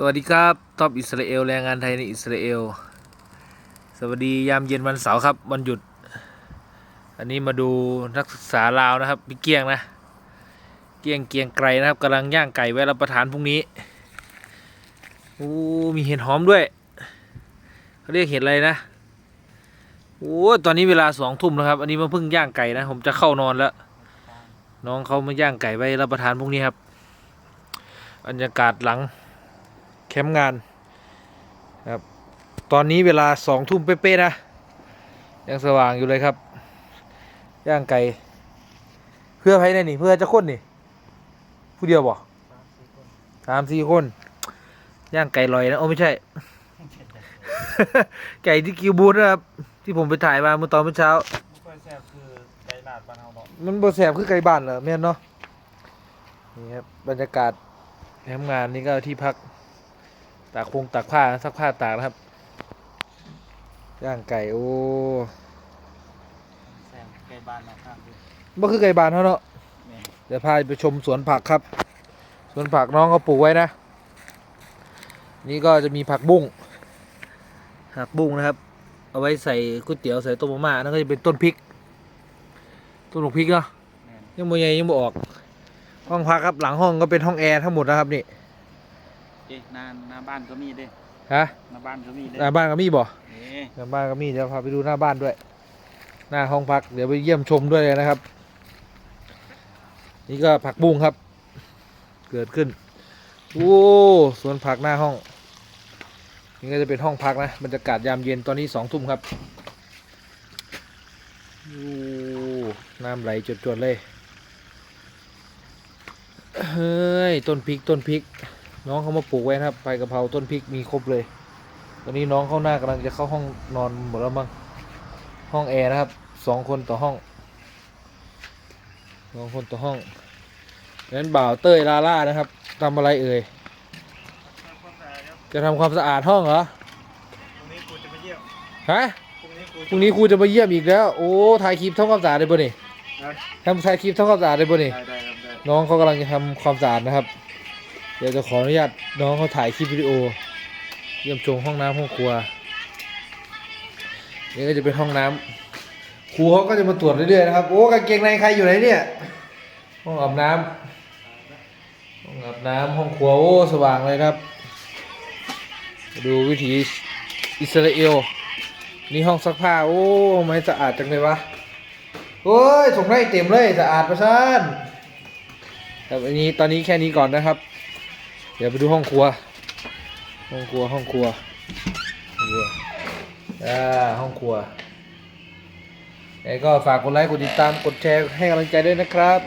สวัสดีครับท็อปอิสราเอลแรงงานไทยในอิสราเอล สวัสดียามเย็นวันเสาร์ครับวันหยุด อันนี้มาดูนักศึกษาลาวนะครับพี่เกียงนะ เกียงเกียงไกรนะครับกำลังย่างไก่ไว้รับประทานพรุ่งนี้โอ้มีเห็ดหอมด้วยเขาเรียกเห็ดอะไรนะโอ้ตอนนี้เวลาสองทุ่มแล้วครับ อันนี้มาเพิ่งย่างไก่นะ ผมจะเข้านอนแล้ว น้องเขามาย่างไก่ไว้รับประทานพรุ่งนี้ครับบรรยากาศหลัง แคมป์งานครับตอนนี้เวลาสองทุ่มเป๊ะๆนะ ยังสว่างอยู่เลยครับ ย่างไก่เพื่อใครเนี่ยนี่ เพื่อจะคนนี่ ผู้เดียวบ่สามสี่คน ย่างไก่ลอยนะ โอ้ไม่ใช่ ไก่ที่กิวบูธนะครับ ที่ผมไปถ่ายมาเมื่อตอนเมื่อเช้าไม่ค่อยแซ่บคือไก่ลาดบ้านเฮาดอกมันบ่แสบคือไก่บ้านเหรอแม่นเนาะนี่ครับบรรยากาศแคมป์งานนี่ก็ที่พัก ตากพงตากผ้าซักผ้าตากนะครับย่างไก่โอ้แซ่บไก่บ้านเนาะครับคือบ่คือไก่บ้านเขาเนาะแม่นเดี๋ยวพาไปชมสวนผักครับ สวนผักน้องเขาปลูกไว้นะ นี่ก็จะมีผักบุ้งผักบุ้งนะครับ เอาไว้ใส่ก๋วยเตี๋ยวใส่ต้มมาม่านั่นก็จะเป็นต้นพริก ต้นพริกเนาะแม่นยังบ่ใหญ่ยังบ่ออก ห้องพักครับหลังห้องก็เป็นห้องแอร์ทั้งหมดนะครับนี่ เอ๊ะหน้าหน้าบ้านก็มีเด้ฮะหน้าบ้านก็มีเด้หน้าบ้านก็มีบ่นี่หน้าบ้านก็มีเดี๋ยวพาไปดูหน้าบ้านด้วย หน้าห้องพักเดี๋ยวไปเยี่ยมชมด้วยเลยนะครับ นี่ก็ผักบุ้งครับ เกิดขึ้นโอ้สวนผักหน้าห้อง นี่ก็จะเป็นห้องพักนะบรรยากาศยามเย็นตอนนี้สองทุ่มครับโอ้น้ำไหลจวดๆเลย เฮ้ย ต้นพริกต้นพริก น้องเขามาปลูกไว้นะครับใบกะเพราต้นพริกมีครบเลยตอนนี้น้องเข้าหน้ากำลังจะเข้าห้องนอนหมดแล้วมั้งห้องแอร์นะครับสองคนต่อห้องสองคนต่อห้องนั้นบ่าวเต้ยลาล่านะครับทำอะไรเอ่ยจะทำความสะอาดห้องเหรอพรุ่งนี้กูจะไปเยี่ยมฮะพรุ่งนี้กูพรุ่งนี้ครูจะมาเยี่ยมอีกแล้ว โอ้ถ่ายคลิปทำความสะอาดได้ป่ะนี่ได้ทำถ่ายคลิปทำความสะอาดได้ป่ะนี่ได้ได้ครับได้น้องเขากำลังจะทำความสะอาดนะครับ เดี๋ยวจะขออนุญาตน้องเขาถ่ายคลิปวิดีโอ เยี่ยมชมห้องน้ำห้องครัวนี่ก็จะเป็นห้องน้ำครูเขาก็จะมาตรวจเรื่อยๆนะครับ โอ้กางเกงในใครอยู่ไหนเนี่ยห้องอาบน้ำห้องอาบน้ำห้องครัวโอ้สว่างเลยครับ ดูวิถีอิสราเอลนี่ห้องซักผ้าโอ้ไม่สะอาดจังเลยวะโอ้ยส่งได้เต็มเลยสะอาดประชานครับอันนี้ตอนนี้แค่นี้ก่อนนะครับ เดี๋ยวไปดูห้องครัว ห้องครัว ห้องครัวห้องครัวอ่าห้องครัวแล้วก็ฝากกดไลค์ กดติดตาม กดแชร์ให้กำลังใจด้วยนะครับ